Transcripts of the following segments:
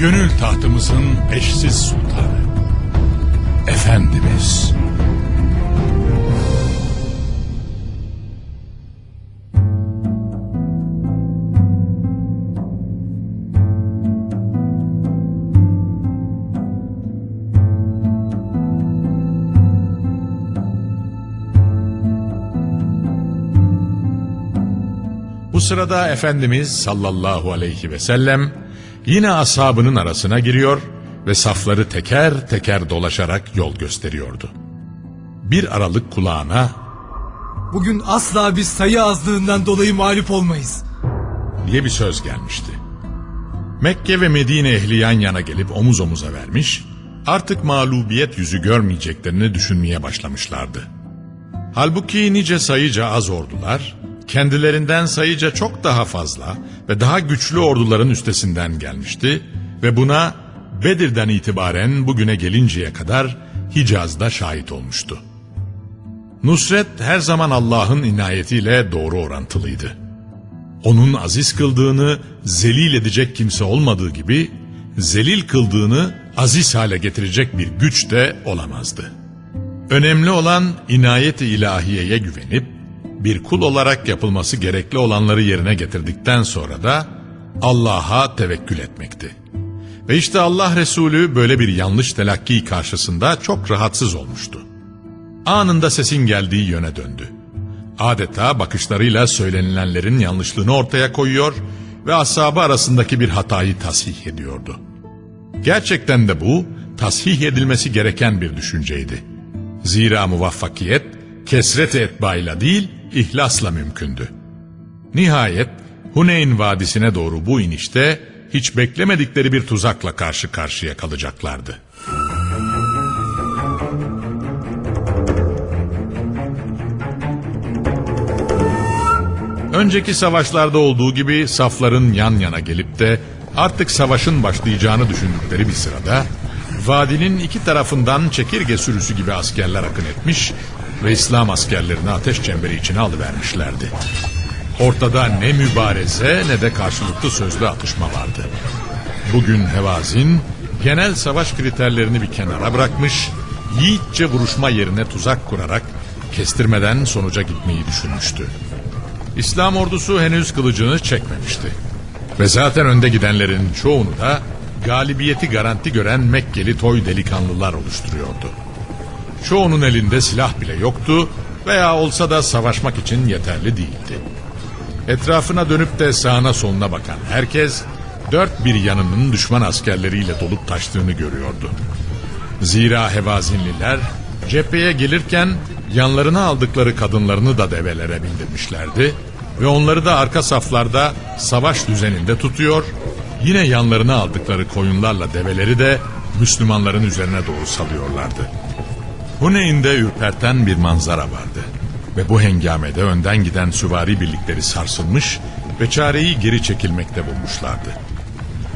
Gönül tahtımızın eşsiz sultanı. Efendimiz. Bu sırada Efendimiz sallallahu aleyhi ve sellem yine ashabının arasına giriyor ve safları teker teker dolaşarak yol gösteriyordu. Bir aralık kulağına Bugün asla biz sayı azlığından dolayı mağlup olmayız. diye bir söz gelmişti. Mekke ve Medine ehli yan yana gelip omuz omuza vermiş, artık mağlubiyet yüzü görmeyeceklerini düşünmeye başlamışlardı. Halbuki nice sayıca az ordular, kendilerinden sayıca çok daha fazla ve daha güçlü orduların üstesinden gelmişti ve buna Bedir'den itibaren bugüne gelinceye kadar Hicaz'da şahit olmuştu. Nusret her zaman Allah'ın inayetiyle doğru orantılıydı. Onun aziz kıldığını zelil edecek kimse olmadığı gibi, zelil kıldığını aziz hale getirecek bir güç de olamazdı. Önemli olan inayet-i ilahiyeye güvenip, bir kul olarak yapılması gerekli olanları yerine getirdikten sonra da Allah'a tevekkül etmekti. Ve işte Allah Resulü böyle bir yanlış telakki karşısında çok rahatsız olmuştu. Anında sesin geldiği yöne döndü. Adeta bakışlarıyla söylenilenlerin yanlışlığını ortaya koyuyor ve ashabı arasındaki bir hatayı tasih ediyordu. Gerçekten de bu tasih edilmesi gereken bir düşünceydi. Zira muvaffakiyet kesret etbayla değil ihlasla mümkündü. Nihayet Huneyn Vadisi'ne doğru bu inişte hiç beklemedikleri bir tuzakla karşı karşıya kalacaklardı. Önceki savaşlarda olduğu gibi safların yan yana gelip de artık savaşın başlayacağını düşündükleri bir sırada vadinin iki tarafından çekirge sürüsü gibi askerler akın etmiş ve İslam askerlerini ateş çemberi içine alıvermişlerdi. Ortada ne mübareze ne de karşılıklı sözlü atışma vardı. Bugün Hevazin genel savaş kriterlerini bir kenara bırakmış, yiğitçe vuruşma yerine tuzak kurarak kestirmeden sonuca gitmeyi düşünmüştü. İslam ordusu henüz kılıcını çekmemişti. Ve zaten önde gidenlerin çoğunu da galibiyeti garanti gören Mekkeli toy delikanlılar oluşturuyordu. Çoğunun elinde silah bile yoktu veya olsa da savaşmak için yeterli değildi. Etrafına dönüp de sağına soluna bakan herkes dört bir yanının düşman askerleriyle dolup taştığını görüyordu. Zira Hevazinliler cepheye gelirken yanlarına aldıkları kadınlarını da develere bindirmişlerdi ve onları da arka saflarda savaş düzeninde tutuyor, yine yanlarına aldıkları koyunlarla develeri de Müslümanların üzerine doğru salıyorlardı. Huneyn'de ürperten bir manzara vardı ve bu hengamede önden giden süvari birlikleri sarsılmış ve çareyi geri çekilmekte bulmuşlardı.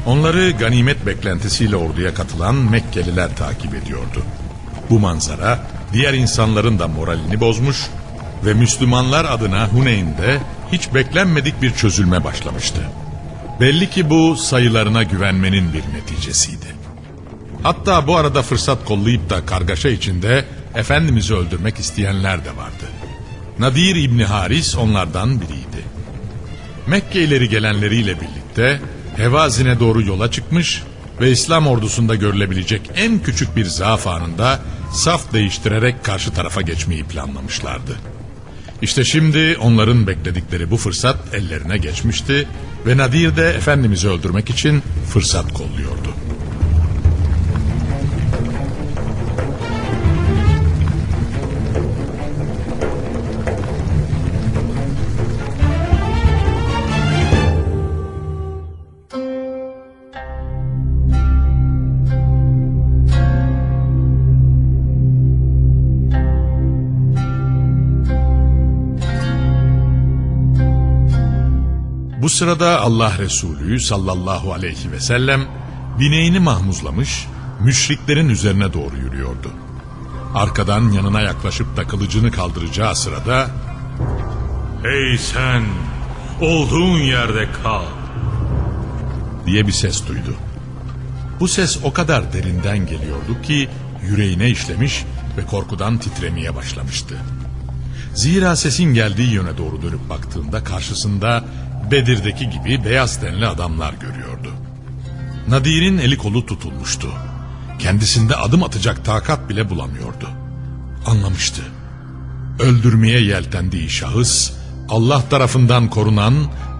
Onları ganimet beklentisiyle orduya katılan Mekkeliler takip ediyordu. Bu manzara diğer insanların da moralini bozmuş ve Müslümanlar adına Huneyn'de hiç beklenmedik bir çözülme başlamıştı. Belli ki bu sayılarına güvenmenin bir neticesiydi. Hatta bu arada fırsat kollayıp da kargaşa içinde Efendimiz'i öldürmek isteyenler de vardı. Nadir İbni Haris onlardan biriydi. Mekke ileri gelenleriyle birlikte Hevazin'e doğru yola çıkmış ve İslam ordusunda görülebilecek en küçük bir zaaf anında saf değiştirerek karşı tarafa geçmeyi planlamışlardı. İşte şimdi onların bekledikleri bu fırsat ellerine geçmişti ve Nadir de Efendimiz'i öldürmek için fırsat kolluyordu. Sırada Allah Resulü sallallahu aleyhi ve sellem bineğini mahmuzlamış, müşriklerin üzerine doğru yürüyordu. Arkadan yanına yaklaşıp da kılıcını kaldıracağı sırada Hey sen! Olduğun yerde kal. diye bir ses duydu. Bu ses o kadar derinden geliyordu ki yüreğine işlemiş ve korkudan titremeye başlamıştı. Zira sesin geldiği yöne doğru dönüp baktığında karşısında Bedir'deki gibi beyaz tenli adamlar görüyordu. Nadir'in eli kolu tutulmuştu. Kendisinde adım atacak takat bile bulamıyordu. Anlamıştı. Öldürmeye yeltendiği şahıs Allah tarafından korunan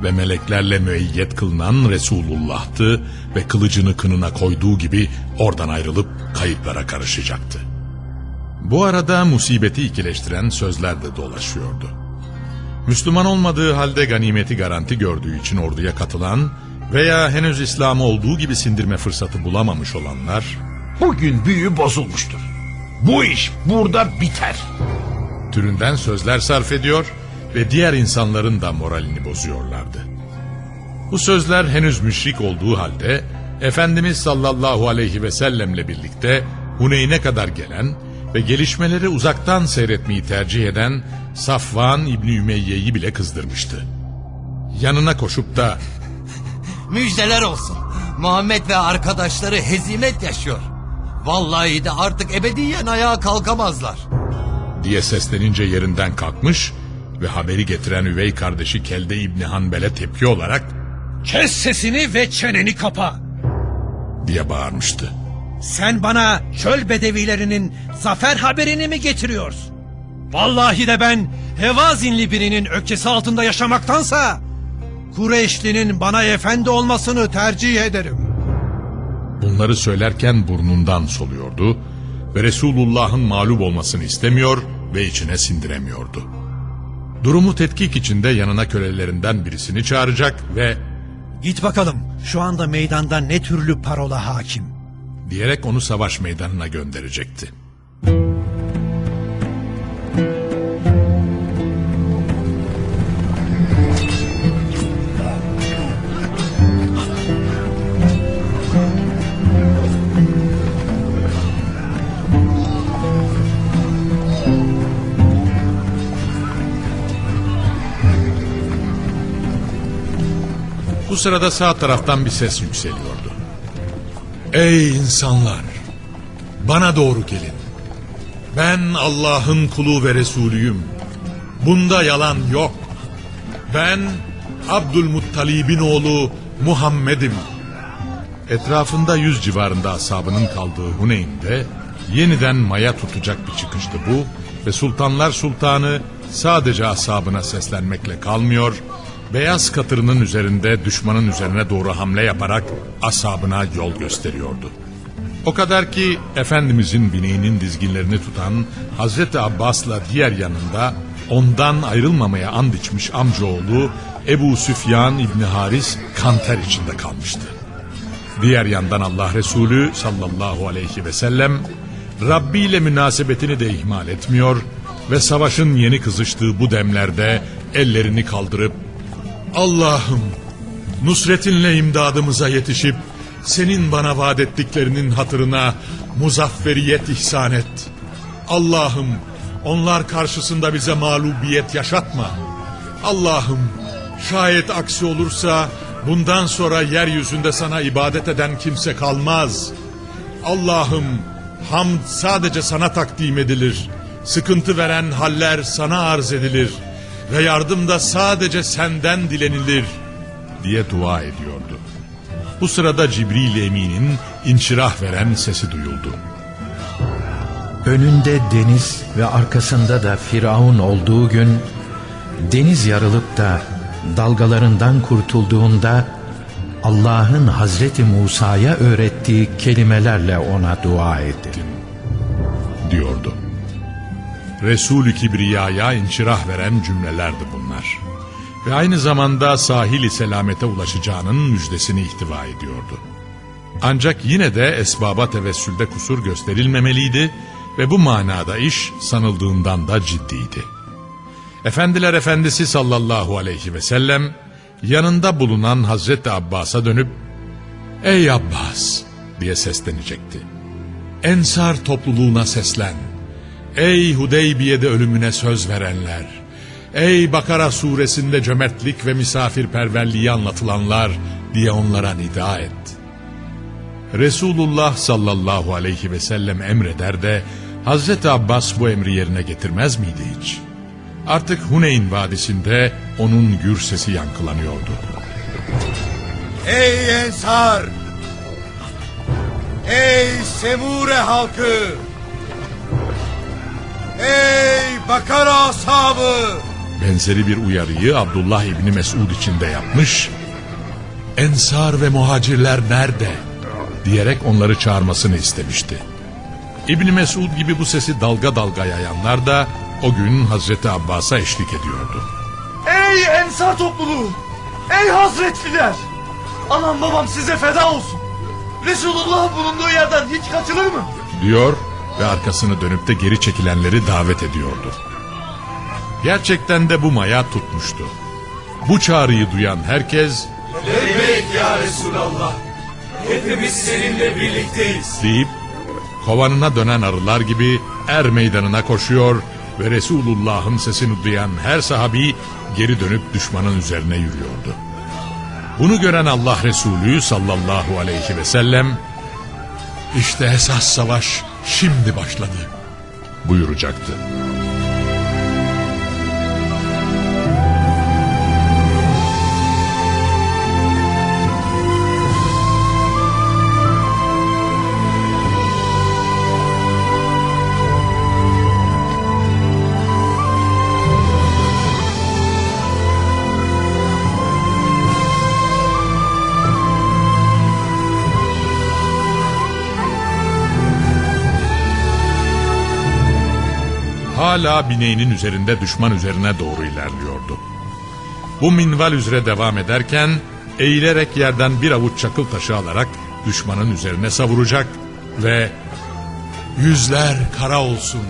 ve meleklerle müeyyet kılınan Resulullah'tı ve kılıcını kınına koyduğu gibi oradan ayrılıp kayıplara karışacaktı. Bu arada musibeti ikileştiren sözler de dolaşıyordu. Müslüman olmadığı halde ganimeti garanti gördüğü için orduya katılan veya henüz İslam'ı olduğu gibi sindirme fırsatı bulamamış olanlar Bugün büyü bozulmuştur. Bu iş burada biter. türünden sözler sarf ediyor ve diğer insanların da moralini bozuyorlardı. Bu sözler henüz müşrik olduğu halde Efendimiz sallallahu aleyhi ve sellemle birlikte Huneyn'e kadar gelen ve gelişmeleri uzaktan seyretmeyi tercih eden Safvan İbni Ümeyye'yi bile kızdırmıştı. Yanına koşup da Müjdeler olsun. Muhammed ve arkadaşları hezimet yaşıyor. Vallahi de artık ebediyen ayağa kalkamazlar. diye seslenince yerinden kalkmış ve haberi getiren üvey kardeşi Kelde İbni Hanbel'e tepki olarak Kes sesini ve çeneni kapa. diye bağırmıştı. Sen bana çöl bedevilerinin zafer haberini mi getiriyorsun? Vallahi de ben Hevazinli birinin ökçesi altında yaşamaktansa Kureyşlinin bana efendi olmasını tercih ederim. Bunları söylerken burnundan soluyordu ve Resulullah'ın mağlup olmasını istemiyor ve içine sindiremiyordu. Durumu tetkik içinde yanına kölelerinden birisini çağıracak ve Git bakalım şu anda meydanda ne türlü parola hakim. Diyerek onu savaş meydanına gönderecekti. Bu sırada sağ taraftan bir ses yükseliyordu. Ey insanlar! Bana doğru gelin. Ben Allah'ın kulu ve Resulüyüm. Bunda yalan yok. Ben Abdülmuttalib'in oğlu Muhammed'im. Etrafında yüz civarında asabının kaldığı Huneyn'de yeniden maya tutacak bir çıkıştı bu ve Sultanlar Sultanı sadece asabına seslenmekle kalmıyor, beyaz katırının üzerinde düşmanın üzerine doğru hamle yaparak asabına yol gösteriyordu. O kadar ki Efendimizin bineğinin dizginlerini tutan Hazreti Abbas'la diğer yanında ondan ayrılmamaya and içmiş amcaoğlu Ebu Süfyan İbni Haris kanter içinde kalmıştı. Diğer yandan Allah Resulü sallallahu aleyhi ve sellem Rabbi ile münasebetini de ihmal etmiyor ve savaşın yeni kızıştığı bu demlerde ellerini kaldırıp Allah'ım nusretinle imdadımıza yetişip senin bana vaat ettiklerinin hatırına muzafferiyet ihsan et. Allah'ım onlar karşısında bize mağlubiyet yaşatma. Allah'ım şayet aksi olursa bundan sonra yeryüzünde sana ibadet eden kimse kalmaz. Allah'ım hamd sadece sana takdim edilir. Sıkıntı veren haller sana arz edilir. Ve yardım da sadece senden dilenilir diye dua ediyordu. Bu sırada Cibril Emin'in inşirah veren sesi duyuldu. Önünde deniz ve arkasında da Firavun olduğu gün deniz yarılıp da dalgalarından kurtulduğunda Allah'ın Hazreti Musa'ya öğrettiği kelimelerle ona dua edin. diyordu. Resul-i Kibriya'ya inşirah veren cümlelerdi bunlar. Ve aynı zamanda sahili selamete ulaşacağının müjdesini ihtiva ediyordu. Ancak yine de esbaba tevessülde kusur gösterilmemeliydi ve bu manada iş sanıldığından da ciddiydi. Efendiler Efendisi sallallahu aleyhi ve sellem yanında bulunan Hazreti Abbas'a dönüp ''Ey Abbas!'' diye seslenecekti. Ensar topluluğuna seslen. Ey Hudeybiye'de ölümüne söz verenler. Ey Bakara suresinde cömertlik ve misafirperverliği anlatılanlar diye onlara nida et. Resulullah sallallahu aleyhi ve sellem emreder de Hazreti Abbas bu emri yerine getirmez miydi hiç? Artık Huneyn Vadisi'nde onun gür sesi yankılanıyordu. Ey Ensar! Ey Semure halkı! Ey Bakara ashabı! Benzeri bir uyarıyı Abdullah İbni Mesud için de yapmış. Ensar ve muhacirler nerede? Diyerek onları çağırmasını istemişti. İbni Mesud gibi bu sesi dalga dalga yayanlar da o gün Hazreti Abbas'a eşlik ediyordu. Ey Ensar topluluğu! Ey Hazretliler! Anam babam size feda olsun. Resulullah bulunduğu yerden hiç kaçılır mı? diyor ve arkasını dönüp de geri çekilenleri davet ediyordu. Gerçekten de bu maya tutmuştu. Bu çağrıyı duyan herkes ya Resulallah! Hepimiz seninle birlikteyiz. deyip kovanına dönen arılar gibi er meydanına koşuyor ve Resulullah'ın sesini duyan her sahabi geri dönüp düşmanın üzerine yürüyordu. Bunu gören Allah Resulü sallallahu aleyhi ve sellem işte esas savaş şimdi başladı buyuracaktı. Hala bineğinin üzerinde düşman üzerine doğru ilerliyordu. Bu minval üzere devam ederken eğilerek yerden bir avuç çakıl taşı alarak düşmanın üzerine savuracak ve yüzler kara olsun.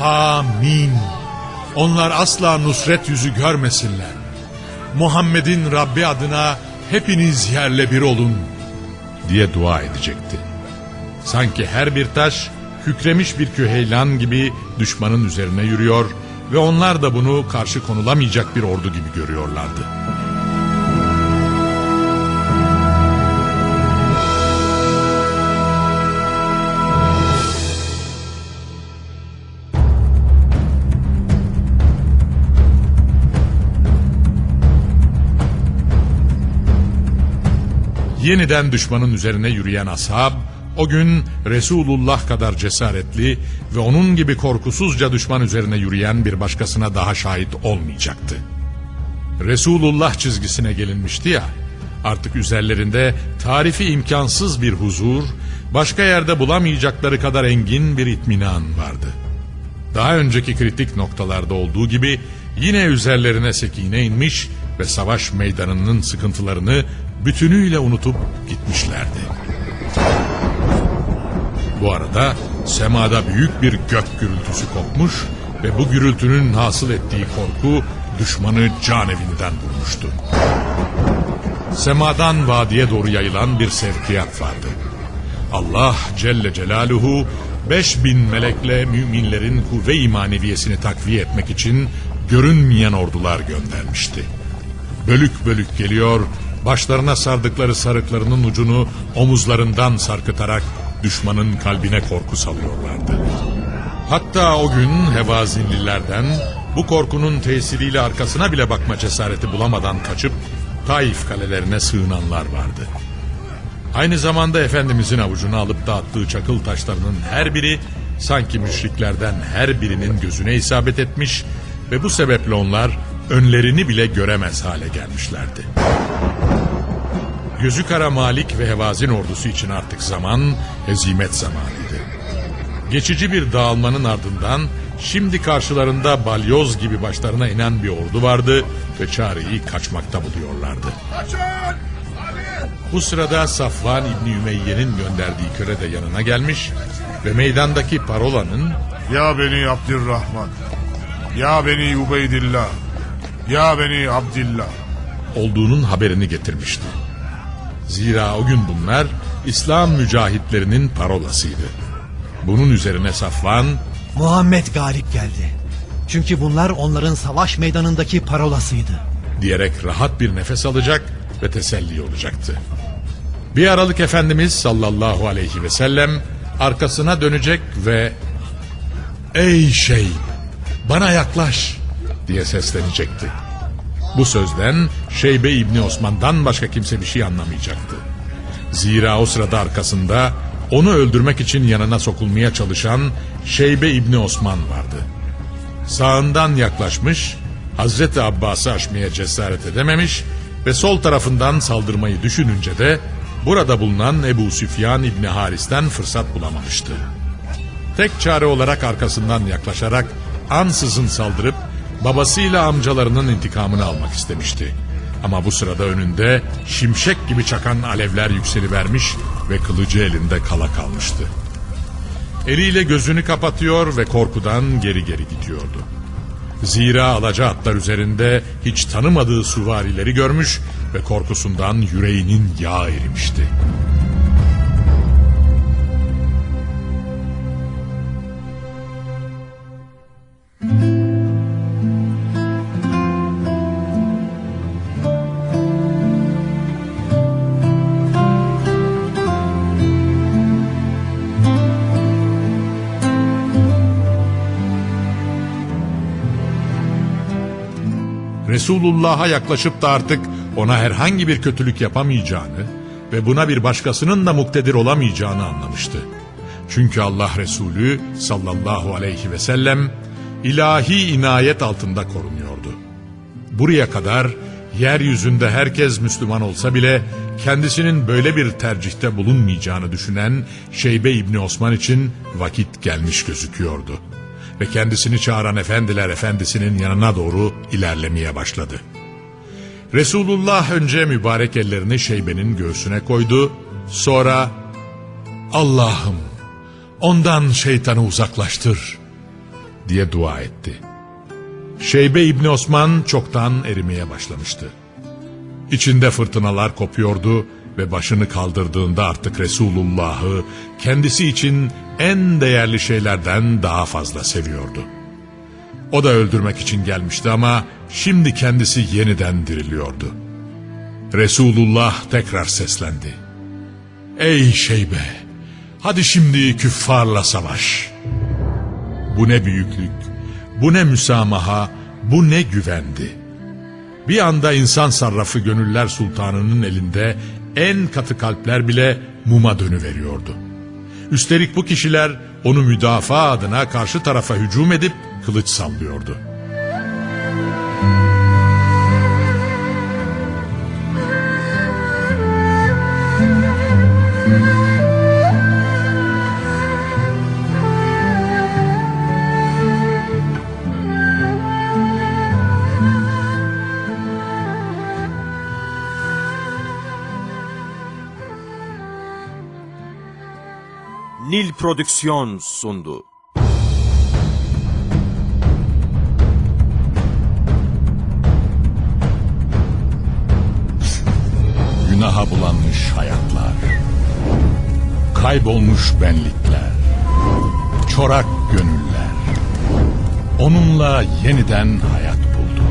Amin. Onlar asla nusret yüzü görmesinler. Muhammed'in Rabbi adına hepiniz yerle bir olun diye dua edecekti. Sanki her bir taş kükremiş bir küheylan gibi düşmanın üzerine yürüyor ve onlar da bunu karşı konulamayacak bir ordu gibi görüyorlardı. Yeniden düşmanın üzerine yürüyen ashab o gün Resulullah kadar cesaretli ve onun gibi korkusuzca düşman üzerine yürüyen bir başkasına daha şahit olmayacaktı. Resulullah çizgisine gelinmişti ya, artık üzerlerinde tarifi imkansız bir huzur, başka yerde bulamayacakları kadar engin bir itminan vardı. Daha önceki kritik noktalarda olduğu gibi yine üzerlerine sekine inmiş ve savaş meydanının sıkıntılarını bütünüyle unutup gitmişlerdi. Bu arada semada büyük bir gök gürültüsü kopmuş ve bu gürültünün hasıl ettiği korku düşmanı can evinden vurmuştu. Semadan vadiye doğru yayılan bir sevkiyat vardı. Allah Celle Celaluhu 5000 melekle müminlerin kuvve-i takviye etmek için görünmeyen ordular göndermişti. Bölük bölük geliyor, başlarına sardıkları sarıklarının ucunu omuzlarından sarkıtarak düşmanın kalbine korku salıyorlardı. Hatta o gün Hevazinlilerden bu korkunun tesiriyle arkasına bile bakma cesareti bulamadan kaçıp Taif kalelerine sığınanlar vardı. Aynı zamanda Efendimizin avucuna alıp dağıttığı çakıl taşlarının her biri sanki müşriklerden her birinin gözüne isabet etmiş ve bu sebeple onlar önlerini bile göremez hale gelmişlerdi. Gözü kara Malik ve Hevazin ordusu için artık zaman hezimet zamanıydı. Geçici bir dağılmanın ardından şimdi karşılarında balyoz gibi başlarına inen bir ordu vardı ve çareyi kaçmakta buluyorlardı. Bu sırada Safvan İbni Ümeyye'nin gönderdiği köle de yanına gelmiş ve meydandaki parolanın Ya beni Abdurrahman. Ya beni Ubeydillah. Ya beni Abdillah. olduğunun haberini getirmişti. Zira o gün bunlar İslam mücahitlerinin parolasıydı. Bunun üzerine Safvan Muhammed galip geldi. Çünkü bunlar onların savaş meydanındaki parolasıydı. diyerek rahat bir nefes alacak ve teselli olacaktı. Bir aralık Efendimiz sallallahu aleyhi ve sellem arkasına dönecek ve ''Ey şey, bana yaklaş'' diye seslenecekti. Bu sözden Şeybe İbni Osman'dan başka kimse bir şey anlamayacaktı. Zira o sırada arkasında onu öldürmek için yanına sokulmaya çalışan Şeybe İbni Osman vardı. Sağından yaklaşmış, Hazreti Abbas'ı aşmaya cesaret edememiş ve sol tarafından saldırmayı düşününce de burada bulunan Ebu Süfyan İbni Haris'ten fırsat bulamamıştı. Tek çare olarak arkasından yaklaşarak ansızın saldırıp babasıyla amcalarının intikamını almak istemişti. Ama bu sırada önünde şimşek gibi çakan alevler yükselivermiş ve kılıcı elinde kala kalmıştı. Eliyle gözünü kapatıyor ve korkudan geri geri gidiyordu. Zira alaca atlar üzerinde hiç tanımadığı süvarileri görmüş ve korkusundan yüreğinin yağı erimişti. Resulullah'a yaklaşıp da artık ona herhangi bir kötülük yapamayacağını ve buna bir başkasının da muktedir olamayacağını anlamıştı. Çünkü Allah Resulü sallallahu aleyhi ve sellem ilahi inayet altında korunuyordu. Buraya kadar yeryüzünde herkes Müslüman olsa bile kendisinin böyle bir tercihte bulunmayacağını düşünen Şeybe İbni Osman için vakit gelmiş gözüküyordu ve kendisini çağıran efendiler efendisinin yanına doğru ilerlemeye başladı. Resulullah önce mübarek ellerini Şeybe'nin göğsüne koydu, sonra Allah'ım ondan şeytanı uzaklaştır diye dua etti. Şeybe İbni Osman çoktan erimeye başlamıştı. İçinde fırtınalar kopuyordu ve başını kaldırdığında artık Resulullah'ı kendisi için en değerli şeylerden daha fazla seviyordu. O da öldürmek için gelmişti ama şimdi kendisi yeniden diriliyordu. Resulullah tekrar seslendi. Ey şeybe, hadi şimdi küffarla savaş. Bu ne büyüklük, bu ne müsamaha, bu ne güvendi. Bir anda insan sarrafı gönüller sultanının elinde en katı kalpler bile muma dönüveriyordu. Üstelik bu kişiler onu müdafaa adına karşı tarafa hücum edip kılıç sallıyordu. Nil Prodüksiyon sundu. Günaha bulanmış hayatlar, kaybolmuş benlikler, çorak gönüller, onunla yeniden hayat buldu.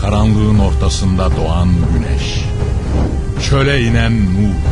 Karanlığın ortasında doğan güneş, çöle inen nur,